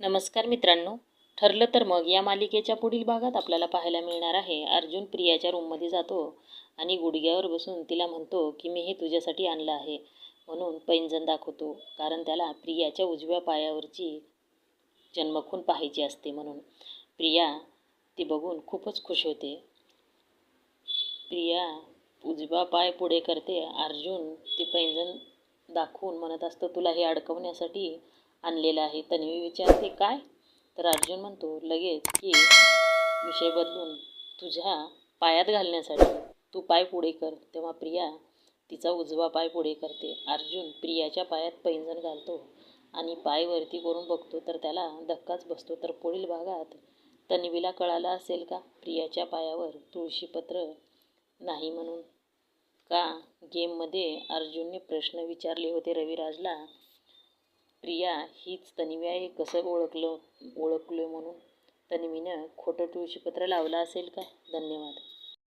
नमस्कार मित्रांनो. ठरलं तर मग या मालिकेच्या पुढील भागात आपल्याला पाहायला मिळणार आहे. अर्जुन प्रियाच्या रूममध्ये जातो आणि गुडघ्यावर बसून तिला म्हणतो की मी हे तुझ्यासाठी आणलं आहे. म्हणून पैंजण दाखवतो. कारण त्याला प्रियाच्या उजव्या पायावरची जन्मखून पाहायची असते म्हणून. प्रिया ती बघून खूपच खुश होते. प्रिया उजवा पाय पुढे करते. अर्जुन ते पैंजण दाखवून म्हणत असतं तुला हे अडकवण्यासाठी आणलेलं आहे. तन्वी विचारते काय? तर अर्जुन म्हणतो लगेच की विषय बदलून तुझ्या पायात घालण्यासाठी तू पाय पुढे कर. तेव्हा प्रिया तिचा उजवा पाय पुढे करते. अर्जुन प्रियाच्या पायात पैंजण घालतो आणि पाय वरती करून बघतो. तर त्याला धक्काच बसतो. तर पुढील भागात तन्वीला कळालं असेल का? प्रियाच्या पायावर तुळशीपत्र नाही म्हणून. का? गेममध्ये अर्जुनने प्रश्न विचारले होते रविराजला. प्रिया हीच तन्वी आहे कसं ओळखलं ओळखलो म्हणून? तन्वीनं खोटं तुळशीपत्र लावलं असेल का? धन्यवाद.